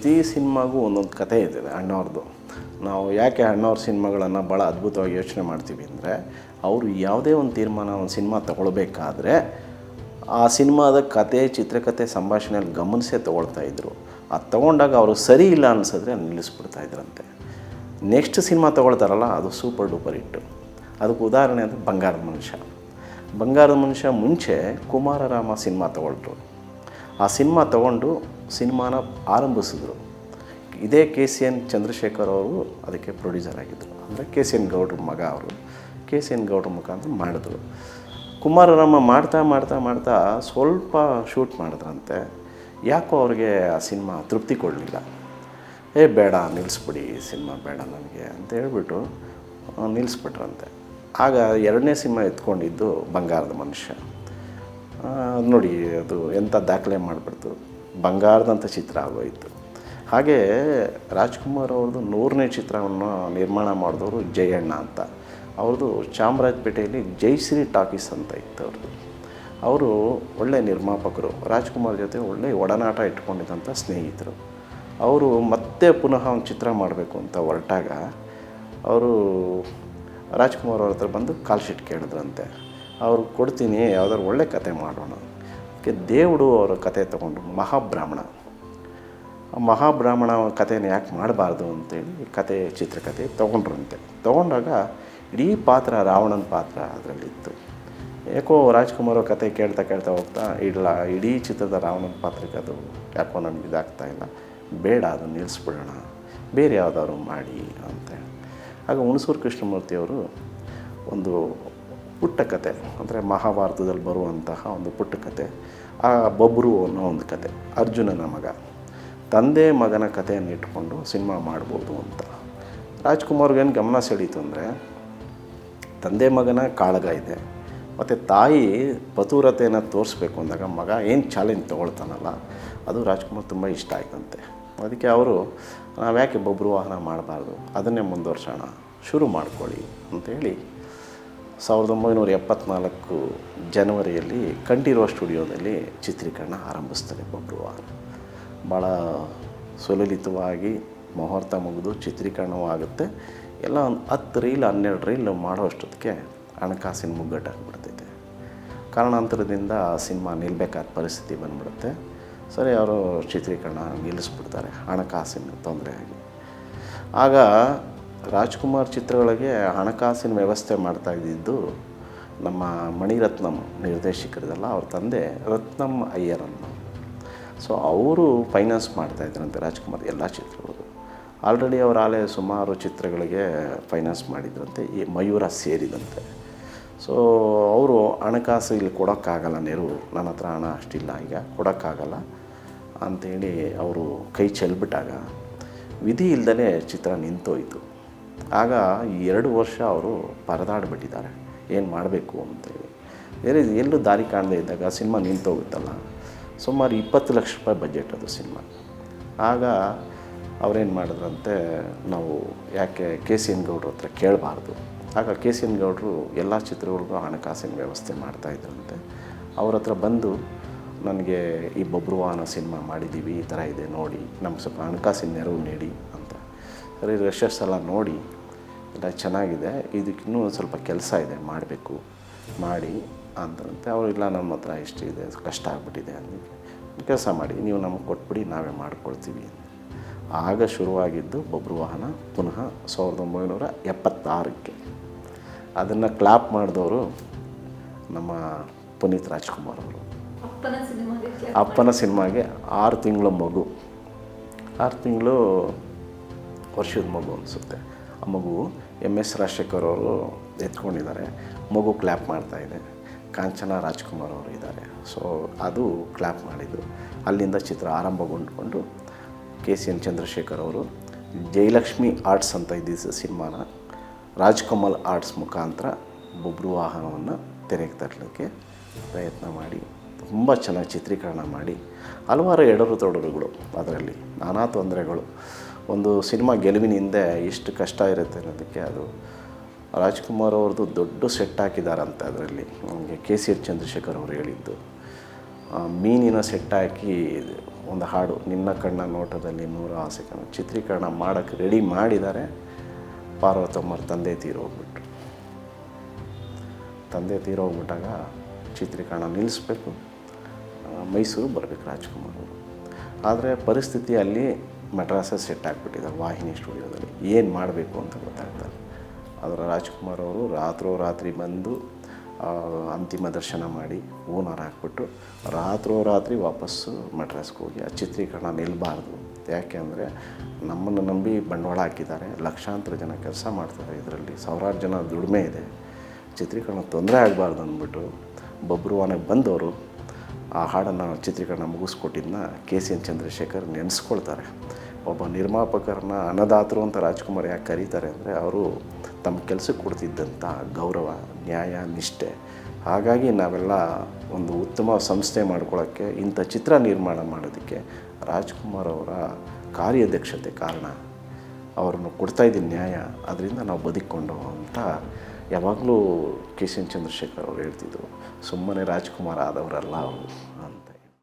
ಪ್ರತಿ ಸಿನಿಮಾಗೂ ಒಂದೊಂದು ಕತೆ ಇದೆ ಅಣ್ಣವ್ರದ್ದು. ನಾವು ಯಾಕೆ ಅಣ್ಣವ್ರ ಸಿನಿಮಾಗಳನ್ನು ಭಾಳ ಅದ್ಭುತವಾಗಿ ಯೋಚನೆ ಮಾಡ್ತೀವಿ ಅಂದರೆ, ಅವರು ಯಾವುದೇ ಒಂದು ತೀರ್ಮಾನ ಒಂದು ಸಿನಿಮಾ ತೊಗೊಳ್ಬೇಕಾದ್ರೆ, ಆ ಸಿನಿಮಾದ ಕತೆ ಚಿತ್ರಕಥೆ ಸಂಭಾಷಣೆಯಲ್ಲಿ ಗಮನಿಸೇ ತೊಗೊಳ್ತಾ ಇದ್ರು. ಅದು ತೊಗೊಂಡಾಗ ಅವರು ಸರಿ ಇಲ್ಲ ಅನಿಸಿದ್ರೆ ನಿಲ್ಲಿಸ್ಬಿಡ್ತಾ ಇದ್ರಂತೆ. ನೆಕ್ಸ್ಟ್ ಸಿನಿಮಾ ತೊಗೊಳ್ತಾರಲ್ಲ, ಅದು ಸೂಪರ್ ಡೂಪರ್ ಇಟ್ಟು ಅದಕ್ಕೆ ಉದಾಹರಣೆ ಅಂದರೆ ಬಂಗಾರದ ಮನುಷ್ಯ. ಬಂಗಾರದ ಮನುಷ್ಯ ಮುಂಚೆ ಕುಮಾರರಾಮ ಸಿನಿಮಾ ತೊಗೊಳ್ರು ಆ ಸಿನಿಮಾ ತೊಗೊಂಡು ಸಿನಿಮಾನ ಆರಂಭಿಸಿದ್ರು. ಇದೇ ಕೆ ಸಿ ಎನ್ ಚಂದ್ರಶೇಖರ್ ಅವರು ಅದಕ್ಕೆ ಪ್ರೊಡ್ಯೂಸರ್ ಆಗಿದ್ದರು ಅಂದರೆ ಕೆ ಸಿ ಎನ್ ಗೌಡ್ರ ಮಗ ಅವರು. ಕೆ ಸಿ ಎನ್ ಗೌಡ್ರ ಮುಖಾಂತರ ಮಾಡಿದ್ರು. ಕುಮಾರರಾಮ ಮಾಡ್ತಾ ಮಾಡ್ತಾ ಮಾಡ್ತಾ ಸ್ವಲ್ಪ ಶೂಟ್ ಮಾಡಿದ್ರಂತೆ. ಯಾಕೋ ಅವ್ರಿಗೆ ಆ ಸಿನಿಮಾ ತೃಪ್ತಿ ಕೊಡಲಿಲ್ಲ. ಏ, ಬೇಡ, ನಿಲ್ಲಿಸ್ಬಿಡಿ, ಈ ಸಿನಿಮಾ ಬೇಡ ನನಗೆ ಅಂತ ಹೇಳ್ಬಿಟ್ಟು ನಿಲ್ಲಿಸ್ಬಿಟ್ರಂತೆ. ಆಗ ಎರಡನೇ ಸಿನಿಮಾ ಎತ್ಕೊಂಡಿದ್ದು ಬಂಗಾರದ ಮನುಷ್ಯ. ನೋಡಿ, ಅದು ಎಂಥ ದಾಖಲೆ ಮಾಡಿಬಿಡ್ತು. ಬಂಗಾರದಂಥ ಚಿತ್ರ ಆಗೋಯಿತು. ಹಾಗೆ ರಾಜ್ಕುಮಾರ್ ಅವ್ರದ್ದು ನೂರನೇ ಚಿತ್ರವನ್ನು ನಿರ್ಮಾಣ ಮಾಡಿದವರು ಜಯಣ್ಣ ಅಂತ. ಅವ್ರದ್ದು ಚಾಮರಾಜಪೇಟೆಯಲ್ಲಿ ಜೈಶ್ರೀ ಟಾಕೀಸ್ ಅಂತ ಇತ್ತು ಅವ್ರದ್ದು. ಅವರು ಒಳ್ಳೆ ನಿರ್ಮಾಪಕರು. ರಾಜ್ಕುಮಾರ್ ಜೊತೆ ಒಳ್ಳೆ ಒಡನಾಟ ಇಟ್ಕೊಂಡಿದ್ದಂಥ ಸ್ನೇಹಿತರು. ಅವರು ಮತ್ತೆ ಪುನಃ ಒಂದು ಚಿತ್ರ ಮಾಡಬೇಕು ಅಂತ ಹೊರಟಾಗ ಅವರು ರಾಜ್ಕುಮಾರ್ ಅವ್ರ ಹತ್ರ ಬಂದು ಕಾಲ್ ಶೀಟ್ ಕೇಳಿದ್ರಂತೆ. ಅವ್ರು ಕೊಡ್ತೀನಿ, ಯಾವ್ದಾದ್ರು ಒಳ್ಳೆ ಕತೆ ಮಾಡೋಣ. ಅದಕ್ಕೆ ದೇವರು ಅವರ ಕತೆ ತಗೊಂಡ್ರು ಮಹಾಬ್ರಾಹ್ಮಣ. ಮಹಾಬ್ರಾಹ್ಮಣ ಕಥೆನ ಯಾಕೆ ಮಾಡಬಾರ್ದು ಅಂತೇಳಿ ಕತೆ ಚಿತ್ರಕಥೆ ತೊಗೊಂಡ್ರಂತೆ. ತೊಗೊಂಡಾಗ ಇಡೀ ಪಾತ್ರ ರಾವಣನ ಪಾತ್ರ ಅದರಲ್ಲಿತ್ತು. ಯಾಕೋ ರಾಜ್ಕುಮಾರ್ ಅವ್ರ ಕತೆ ಕೇಳ್ತಾ ಕೇಳ್ತಾ ಹೋಗ್ತಾ, ಇಲ್ಲ, ಇಡೀ ಚಿತ್ರದ ರಾವಣನ ಪಾತ್ರಕ್ಕೆ ಅದು ಯಾಕೋ ನನಗೆ ಇದಾಗ್ತಾ ಇಲ್ಲ, ಬೇಡ, ಅದು ನಿಲ್ಲಿಸ್ಬಿಡೋಣ ಬೇರೆ ಯಾವುದಾದ್ರು ಮಾಡಿ ಅಂತೇಳಿ ಆಗ ಹುಣಸೂರು ಕೃಷ್ಣಮೂರ್ತಿಯವರು ಒಂದು ಪುಟ್ಟ ಕತೆ ಅಂದರೆ ಮಹಾಭಾರತದಲ್ಲಿ ಬರುವಂತಹ ಒಂದು ಪುಟ್ಟ ಕತೆ ಆ ಬಬ್ರು ಅನ್ನೋ ಒಂದು ಕತೆ, ಅರ್ಜುನನ ಮಗ. ತಂದೆ ಮಗನ ಕಥೆಯನ್ನು ಇಟ್ಕೊಂಡು ಸಿನಿಮಾ ಮಾಡ್ಬೋದು ಅಂತ. ರಾಜ್ಕುಮಾರ್ಗೇನು ಗಮನ ಸೆಳೀತು ಅಂದರೆ, ತಂದೆ ಮಗನ ಕಾಳಗ ಇದೆ, ಮತ್ತು ತಾಯಿ ಪತುರತೆಯನ್ನು ತೋರಿಸ್ಬೇಕು ಅಂದಾಗ ಮಗ ಏನು ಚಾಲೆಂಜ್ ತೊಗೊಳ್ತಾನಲ್ಲ, ಅದು ರಾಜ್ಕುಮಾರ್ ತುಂಬ ಇಷ್ಟ ಆಯ್ತಂತೆ. ಅದಕ್ಕೆ ಅವರು ನಾವು ಯಾಕೆ ಬಬ್ರು ವಾಹನ ಮಾಡಬಾರ್ದು, ಅದನ್ನೇ ಮುಂದುವರ್ಸೋಣ, ಶುರು ಮಾಡ್ಕೊಳ್ಳಿ ಅಂತೇಳಿ ಸಾವಿರದ ಒಂಬೈನೂರ ಎಪ್ಪತ್ನಾಲ್ಕು ಜನವರಿಯಲ್ಲಿ ಕಂಠೀರುವ ಸ್ಟುಡಿಯೋದಲ್ಲಿ ಚಿತ್ರೀಕರಣ ಆರಂಭಿಸ್ತಾರೆ ಬೊಬ್ರು ವಾಹನ ಭಾಳ ಸುಲಲಿತವಾಗಿ ಮುಹೂರ್ತ ಮುಗಿದು ಚಿತ್ರೀಕರಣವೂ ಆಗುತ್ತೆ. ಎಲ್ಲ ಒಂದು ಹತ್ತು ರೀಲ್, ಹನ್ನೆರಡು ರೀಲ್ ಮಾಡೋ ಅಷ್ಟೊತ್ತಿಗೆ ಹಣಕಾಸಿನ ಮುಗ್ಗಟ್ಟಾಗ್ಬಿಡ್ತೈತೆ ಕಾರಣಾಂತರದಿಂದ ಆ ಸಿನಿಮಾ ನಿಲ್ಲಬೇಕಾದ ಪರಿಸ್ಥಿತಿ ಬಂದ್ಬಿಡುತ್ತೆ. ಸರಿ, ಅವರು ಚಿತ್ರೀಕರಣ ನಿಲ್ಲಿಸ್ಬಿಡ್ತಾರೆ. ಹಣಕಾಸಿನ ತೊಂದರೆ ಆಗಿ. ಆಗ ರಾಜ್ಕುಮಾರ್ ಚಿತ್ರಗಳಿಗೆ ಹಣಕಾಸಿನ ವ್ಯವಸ್ಥೆ ಮಾಡ್ತಾ ಇದ್ದಿದ್ದು ನಮ್ಮ ಮಣಿರತ್ನಂ ನಿರ್ದೇಶಕರಿದಲ್ಲ, ಅವ್ರ ತಂದೆ ರತ್ನಂ ಅಯ್ಯರನ್ನು. ಸೊ ಅವರು ಫೈನಾನ್ಸ್ ಮಾಡ್ತಾಯಿದ್ರಂತೆ ರಾಜ್ಕುಮಾರ್ ಎಲ್ಲ ಚಿತ್ರಗಳು. ಆಲ್ರೆಡಿ ಅವರ ಆಲೆ ಸುಮಾರು ಚಿತ್ರಗಳಿಗೆ ಫೈನಾನ್ಸ್ ಮಾಡಿದ್ರಂತೆ, ಈ ಮಯೂರ ಸೇರಿದಂತೆ. ಸೊ ಅವರು ಹಣಕಾಸು ಇಲ್ಲಿ ಕೊಡೋಕ್ಕಾಗಲ್ಲ, ನೆರವು ನನ್ನ ಹತ್ರ ಹಣ ಅಷ್ಟಿಲ್ಲ ಈಗ, ಕೊಡೋಕ್ಕಾಗಲ್ಲ ಅಂಥೇಳಿ ಅವರು ಕೈ ಚೆಲ್ಬಿಟ್ಟಾಗ ವಿಧಿ ಇಲ್ಲದೇ ಚಿತ್ರ ನಿಂತೋಯ್ತು. ಆಗ ಎರಡು ವರ್ಷ ಅವರು ಪರದಾಡಿಬಿಟ್ಟಿದ್ದಾರೆ. ಏನು ಮಾಡಬೇಕು ಅಂತೇಳಿ ಬೇರೆ ಎಲ್ಲೂ ದಾರಿ ಕಾಣದೇ ಇದ್ದಾಗ ಸಿನಿಮಾ ನಿಂತೋಗುತ್ತಲ್ಲ ಸುಮಾರು ಇಪ್ಪತ್ತು ಲಕ್ಷ ರೂಪಾಯಿ ಬಜೆಟ್ ಅದು ಸಿನಿಮಾ. ಆಗ ಅವ್ರೇನು ಮಾಡಿದ್ರಂತೆ, ನಾವು ಯಾಕೆ ಕೆ ಸಿ ಎನ್ ಗೌಡ್ರ ಹತ್ರ ಕೇಳಬಾರ್ದು. ಆಗ ಕೆ ಸಿ ಎನ್ ಗೌಡ್ರು ಎಲ್ಲ ಚಿತ್ರಗಳಿಗೂ ಹಣಕಾಸಿನ ವ್ಯವಸ್ಥೆ ಮಾಡ್ತಾಯಿದ್ರಂತೆ ಅವ್ರ ಹತ್ರ ಬಂದು, ನನಗೆ ಈ ಬಬ್ರುವಾನ ಸಿನಿಮಾ ಮಾಡಿದ್ದೀವಿ, ಈ ಥರ ಇದೆ, ನೋಡಿ, ನಮ್ಗೆ ಸ್ವಲ್ಪ ಹಣಕಾಸಿನ ನೆರವು ನೀಡಿ ಅಂತ. ರಶಸ್ ಎಲ್ಲ ನೋಡಿ ಎಲ್ಲ ಚೆನ್ನಾಗಿದೆ ಇದಕ್ಕಿನ್ನೂ ಸ್ವಲ್ಪ ಕೆಲಸ ಇದೆ ಮಾಡಬೇಕು ಮಾಡಿ ಅಂತಂತೆ. ಅವರು ಇಲ್ಲ ನಮ್ಮ ಹತ್ರ ಇಷ್ಟು ಇದೆ ಕಷ್ಟ ಆಗಿಬಿಟ್ಟಿದೆ ಅಂದಿಗೆ ಕೆಲಸ ಮಾಡಿ ನೀವು ನಮಗೆ ಕೊಟ್ಬಿಡಿ ನಾವೇ ಮಾಡಿಕೊಡ್ತೀವಿ ಆಗ ಶುರುವಾಗಿದ್ದು ಬೊಬ್ಬರು ವಾಹನ ಪುನಃ ಸಾವಿರದ ಒಂಬೈನೂರ ಎಪ್ಪತ್ತಾರಕ್ಕೆ. ಅದನ್ನು ಕ್ಲಾಪ್ ಮಾಡಿದವರು ನಮ್ಮ ಪುನೀತ್ ರಾಜ್ಕುಮಾರ್ ಅವರು. ಅಪ್ಪನ ಸಿನಿಮಾಗೆ ಆರು ತಿಂಗಳ ಮಗು. ಆರು ತಿಂಗಳು ವರ್ಷದ ಮಗು ಅನಿಸುತ್ತೆ. ಆ ಮಗು ಎಂ ಎಸ್ ರಾಜಶೇಖರ್ ಅವರು ಎತ್ಕೊಂಡಿದ್ದಾರೆ. ಮಗು ಕ್ಲ್ಯಾಪ್ ಮಾಡ್ತಾ ಇದೆ. ಕಾಂಚನ ರಾಜ್ಕುಮಾರ್ ಅವರು ಇದ್ದಾರೆ. ಸೊ ಅದು ಕ್ಲ್ಯಾಪ್ ಮಾಡಿದ್ದು. ಅಲ್ಲಿಂದ ಚಿತ್ರ ಆರಂಭಗೊಂಡುಕೊಂಡು ಕೆ ಸಿ ಎನ್ ಚಂದ್ರಶೇಖರ್ ಅವರು ಜಯಲಕ್ಷ್ಮಿ ಆರ್ಟ್ಸ್ ಅಂತ ಇದ್ದಿದ್ದ ಸಿನಿಮಾನ ರಾಜ್ಕಮಲ್ ಆರ್ಟ್ಸ್ ಮುಖಾಂತರ ಬೊಬ್ರು ವಾಹನವನ್ನು ತೆರೆಗೆ ತರಲಿಕ್ಕೆ ಪ್ರಯತ್ನ ಮಾಡಿ, ತುಂಬ ಚೆನ್ನಾಗಿ ಚಿತ್ರೀಕರಣ ಮಾಡಿ. ಹಲವಾರು ಎಡರು ತೊಡರುಗಳು ಅದರಲ್ಲಿ, ನಾನಾ ತೊಂದರೆಗಳು. ಒಂದು ಸಿನಿಮಾ ಗೆಲುವಿನ ಹಿಂದೆ ಎಷ್ಟು ಕಷ್ಟ ಇರುತ್ತೆ ಅನ್ನೋದಕ್ಕೆ ಅದು ರಾಜ್ಕುಮಾರ್ ಅವ್ರದ್ದು ದೊಡ್ಡ ಸೆಟ್ ಹಾಕಿದಾರಂತೆ ಅದರಲ್ಲಿ. ನಮಗೆ ಕೆ ಸಿ ಎಚ್ ಚಂದ್ರಶೇಖರ್ ಅವರು ಹೇಳಿದ್ದು. ಮೀನಿನ ಸೆಟ್ ಹಾಕಿ ಒಂದು ಹಾಡು, ನಿನ್ನ ಕಣ್ಣ ನೋಟದಲ್ಲಿ ನೂರ ಆಸೆ ಕಣ ಚಿತ್ರೀಕರಣ ಮಾಡೋಕ್ಕೆ ರೆಡಿ ಮಾಡಿದ್ದಾರೆ. ಪಾರ್ವತಮ್ಮರ ತಂದೆ ತೀರೋಗ್ಬಿಟ್ರು ತಂದೆ ತೀರೋಗ್ಬಿಟ್ಟಾಗ ಚಿತ್ರೀಕರಣ ನಿಲ್ಲಿಸ್ಬೇಕು. ಮೈಸೂರು ಬರಬೇಕು ರಾಜ್ಕುಮಾರ್ ಅವರು. ಆದರೆ ಪರಿಸ್ಥಿತಿ ಅಲ್ಲಿ ಮೆಡ್ರಾಸ ಸೆಟ್ ಆಗಿಬಿಟ್ಟಿದ್ದಾರೆ ವಾಹಿನಿ ಸ್ಟುಡಿಯೋದಲ್ಲಿ. ಏನು ಮಾಡಬೇಕು ಅಂತ ಗೊತ್ತಾಗ್ತಾರೆ ಅದರ ರಾಜ್ಕುಮಾರ್ ಅವರು ರಾತ್ರೋ ರಾತ್ರಿ ಬಂದು ಅಂತಿಮ ದರ್ಶನ ಮಾಡಿ ಓನರ್ ಹಾಕ್ಬಿಟ್ಟು ರಾತ್ರೋರಾತ್ರಿ ವಾಪಸ್ಸು ಮೆಡ್ರಾಸ್ಗೆ ಹೋಗಿ ಆ ಚಿತ್ರೀಕರಣ ನಿಲ್ಲಬಾರ್ದು ಯಾಕೆ ಅಂದರೆ ನಮ್ಮನ್ನು ನಂಬಿ ಬಂಡವಾಳ ಹಾಕಿದ್ದಾರೆ, ಲಕ್ಷಾಂತರ ಜನ ಕೆಲಸ ಮಾಡ್ತಾರೆ ಇದರಲ್ಲಿ. ಸಾವಿರಾರು ಜನ ದುಡಿಮೆ ಇದೆ. ಚಿತ್ರೀಕರಣ ತೊಂದರೆ ಆಗಬಾರ್ದು ಅಂದ್ಬಿಟ್ಟು ಬಬ್ರುವಾನೆಗೆ ಬಂದವರು ಆ ಹಾಡನ್ನು ಚಿತ್ರೀಕರಣ ಮುಗಿಸ್ಕೊಟ್ಟಿದ್ದನ್ನ ಕೆ ಸಿ ಎನ್ ಚಂದ್ರಶೇಖರ್ ನೆನೆಸ್ಕೊಳ್ತಾರೆ. ಒಬ್ಬ ನಿರ್ಮಾಪಕರನ್ನ ಅನ್ನದಾತರು ಅಂತ ರಾಜ್ಕುಮಾರ್ ಯಾಕೆ ಕರೀತಾರೆ ಅಂದರೆ ಅವರು ತಮ್ಮ ಕೆಲಸಕ್ಕೆ ಕೊಡ್ತಿದ್ದಂಥ ಗೌರವ, ನ್ಯಾಯ, ನಿಷ್ಠೆ. ಹಾಗಾಗಿ ನಾವೆಲ್ಲ ಒಂದು ಉತ್ತಮ ಸಂಸ್ಥೆ ಮಾಡ್ಕೊಳ್ಳೋಕ್ಕೆ ಇಂಥ ಚಿತ್ರ ನಿರ್ಮಾಣ ಮಾಡೋದಕ್ಕೆ ರಾಜ್ಕುಮಾರ್ ಅವರ ಕಾರ್ಯದಕ್ಷತೆ ಕಾರಣ. ಅವರನ್ನು ಕೊಡ್ತಾ ಇದ್ದೀನಿ ನ್ಯಾಯ. ಅದರಿಂದ ನಾವು ಬದುಕೊಂಡು ಅಂತ ಯಾವಾಗಲೂ ಕೆ ಸಿ ಎನ್ ಚಂದ್ರಶೇಖರ್ ಅವರು ಹೇಳ್ತಿದ್ರು ಸುಮ್ಮನೆ ರಾಜ್ಕುಮಾರ್ ಆದವರಲ್ಲ ಅವರು.